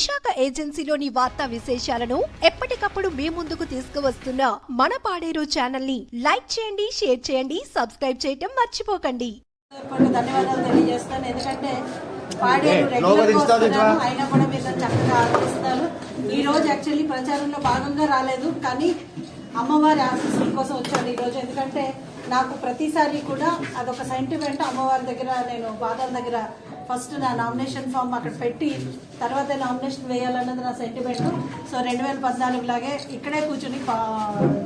విశాఖ ఏజెన్సీలోని వార్తా విశేషాలను ఎప్పటికప్పుడు మీ ముందుకు తీసుకువస్తున్న మన పాడేరు ఛానల్ని లైక్ చేయండి షేర్ చేయండి సబ్స్క్రైబ్ చేయటం మర్చిపోకండి. ధన్యవాదాలు తెలియజేస్తాను. ఎందుకంటే పాడేరు. అయినా కూడా మీరు చక్కగా ఈ రోజు యాక్చువల్లీ ప్రచారంలో భాగంగా రాలేదు కానీ అమ్మవారి ఆశీస్సుల కోసం వచ్చాను ఈ రోజు. ఎందుకంటే నాకు ప్రతిసారి కూడా అదొక సెంటిమెంట్ అమ్మవారి దగ్గర నేను పాదాల దగ్గర ఫస్ట్ నా నామినేషన్ ఫామ్ అక్కడ పెట్టి తర్వాత నామినేషన్ వేయాలన్నది నా సెంటిమెంట్. సో రెండు వేల పద్నాలుగు లాగే ఇక్కడే కూర్చుని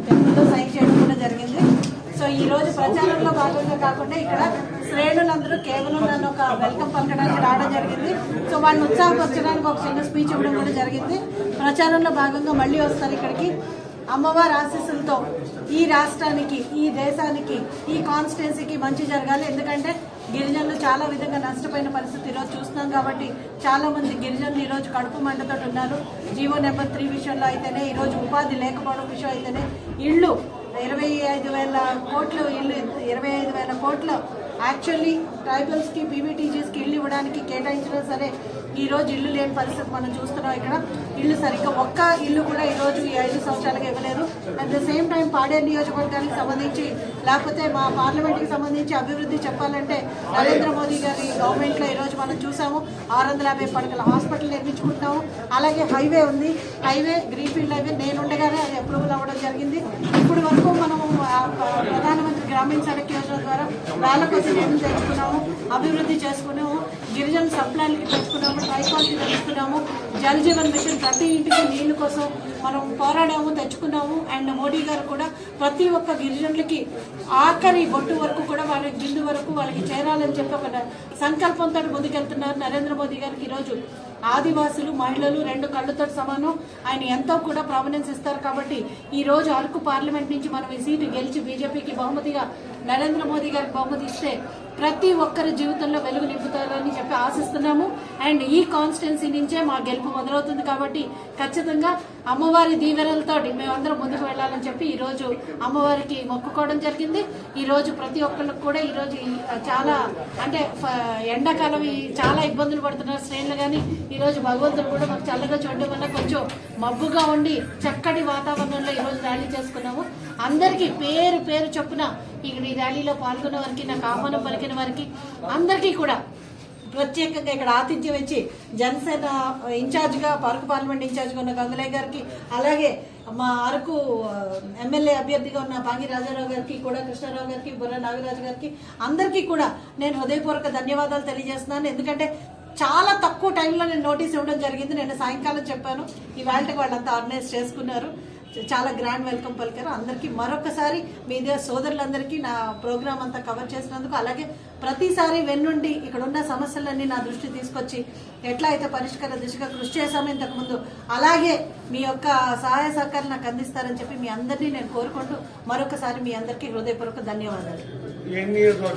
టెంపుల్లో సైన్ చేయడం కూడా జరిగింది. సో ఈ రోజు ప్రచారంలో భాగంగా కాకుండా ఇక్కడ శ్రేణులందరూ కేవలం నన్ను ఒక వెల్కమ్ పలకడానికి రావడం జరిగింది. సో వాళ్ళని ఉత్సాహపరచడానికి ఒక చిన్న స్పీచ్ ఇవ్వడం కూడా జరిగింది. ప్రచారంలో భాగంగా మళ్ళీ వస్తారు ఇక్కడికి. అమ్మవారి ఆశీస్సులతో ఈ రాష్ట్రానికి ఈ దేశానికి ఈ కాన్స్టిట్యున్సీకి మంచి జరగాలి. ఎందుకంటే గిరిజనులు చాలా విధంగా నష్టపోయిన పరిస్థితి ఈరోజు చూస్తున్నాం కాబట్టి చాలామంది గిరిజనులు ఈరోజు కడుపు మంటతో ఉన్నారు. జీవో నెంబర్ త్రీ విషయంలో అయితేనే ఈరోజు ఉపాధి లేకపోవడం విషయం అయితేనే ఇళ్ళు ఇరవై ఐదు వేల కోట్లు ఇల్లు ఇరవై ఐదు వేల కోట్లు యాక్చువల్లీ ట్రైబల్స్కి పీబీటీజీస్కి ఇల్లు ఇవ్వడానికి కేటాయించినా సరే ఈ రోజు ఇల్లు లేని పరిస్థితి మనం చూస్తున్నాం ఇక్కడ. ఇల్లు సరిగ్గా ఒక్క ఇల్లు కూడా ఈ ఈ ఐదు సంవత్సరాలకు ఇవ్వలేరు at the same time Paderu నియోజకవర్గానికి సంబంధించి లేకపోతే మా పార్లమెంట్కి సంబంధించి అభివృద్ధి చెప్పాలంటే నరేంద్ర మోదీ గారి గవర్నమెంట్లో ఈరోజు మనం చూసాము. ఆరు వందల యాభై పడకల హాస్పిటల్ నిర్మించుకుంటున్నాము. అలాగే హైవే ఉంది. Highway greenfield highway. నేను ఉండగానే అది అప్రూవల్ అవ్వడం జరిగింది. ఇప్పుడు వరకు మనము ప్రధానమంత్రి గ్రామీణ సడక్ యోజన ద్వారా వేల కొద్ది నిధులు తెచ్చుకున్నాము? అభివృద్ధి చేసుకున్నాము గిరిజన సప్లాన్కి తెచ్చుకున్నాము ట్రైకాల్కి తెచ్చుకున్నాము జల్ జీవన్ మిషన్ ప్రతి ఇంటికి నీళ్ళ కోసం మనం పోరాడాము తెచ్చుకున్నాము. అండ్ మోడీ గారు కూడా ప్రతి ఒక్క గిరిజనులకి ఆఖరి బొట్టు వరకు కూడా వాళ్ళ గిండు వరకు వాళ్ళకి చేరాలని చెప్పి ఒక సంకల్పంతో ముందుకెళ్తున్నారు నరేంద్ర మోదీ గారికి ఈరోజు. ఆదివాసులు మహిళలు రెండు కళ్ళతో సమానం. ఆయన ఎంతో కూడా ప్రామినెన్స్ ఇస్తారు కాబట్టి ఈ రోజు అరకు పార్లమెంట్ నుంచి మనం ఈ సీటు గెలిచి బీజేపీకి బహుమతిగా నరేంద్ర మోదీ గారికి బహుమతి ఇస్తే ప్రతి ఒక్కరి జీవితంలో వెలుగు నింపుతారని చెప్పి ఆశిస్తున్నాము. అండ్ ఈ కాన్స్టిట్యున్సీ నుంచే మా గెలుపు మొదలవుతుంది కాబట్టి ఖచ్చితంగా అమ్మవారి దీవెనలతో మేమందరం ముందుకు వెళ్ళాలని చెప్పి ఈరోజు అమ్మవారికి మొక్కుకోవడం జరిగింది. ఈరోజు ప్రతి ఒక్కరికి కూడా ఈ రోజు చాలా అంటే ఎండాకాలం చాలా ఇబ్బందులు పడుతున్నారు శ్రేణులు కానీ ఈరోజు భగవంతుడు కూడా మాకు చల్లగా చూడడం వల్ల కొంచెం మబ్బుగా ఉండి చక్కటి వాతావరణంలో ఈరోజు ర్యాలీ చేసుకున్నాము. అందరికీ పేరు పేరు చొప్పున ఇక్కడ ఈ ర్యాలీలో పాల్గొన్న వారికి నాకు ఆహ్వానం పలికిన వారికి అందరికీ కూడా ప్రత్యేకంగా ఇక్కడ ఆతిథ్యం ఇచ్చి జనసేన ఇన్ఛార్జ్గా అరకు పార్లమెంట్ ఇన్ఛార్జ్గా ఉన్న గంగులయ్య గారికి అలాగే మా అరకు ఎమ్మెల్యే అభ్యర్థిగా ఉన్న పాంగి రాజారావు గారికి కూడా కృష్ణారావు గారికి బుర్ర నాగరాజు గారికి అందరికీ కూడా నేను హృదయపూర్వక ధన్యవాదాలు తెలియజేస్తున్నాను. ఎందుకంటే చాలా తక్కువ టైంలో నేను నోటీస్ ఇవ్వడం జరిగింది. నేను సాయంకాలం చెప్పాను. ఈ వేళకి వాళ్ళంతా ఆర్గనైజ్ చేసుకున్నారు. చాలా గ్రాండ్ వెల్కమ్ పలికారు. అందరికీ మరొకసారి మీదే సోదరులందరికీ నా ప్రోగ్రామ్ అంతా కవర్ చేసినందుకు అలాగే ప్రతిసారి వెన్నుండి ఇక్కడ ఉన్న సమస్యలన్నీ నా దృష్టి తీసుకొచ్చి ఎట్లా అయితే పరిష్కార దిశగా కృషి చేశామో ఇంతకుముందు అలాగే మీ యొక్క సహాయ సహకారం నాకు అందిస్తారని చెప్పి మీ అందరినీ నేను కోరుకుంటూ మరొకసారి మీ అందరికీ హృదయపూర్వక ధన్యవాదాలు.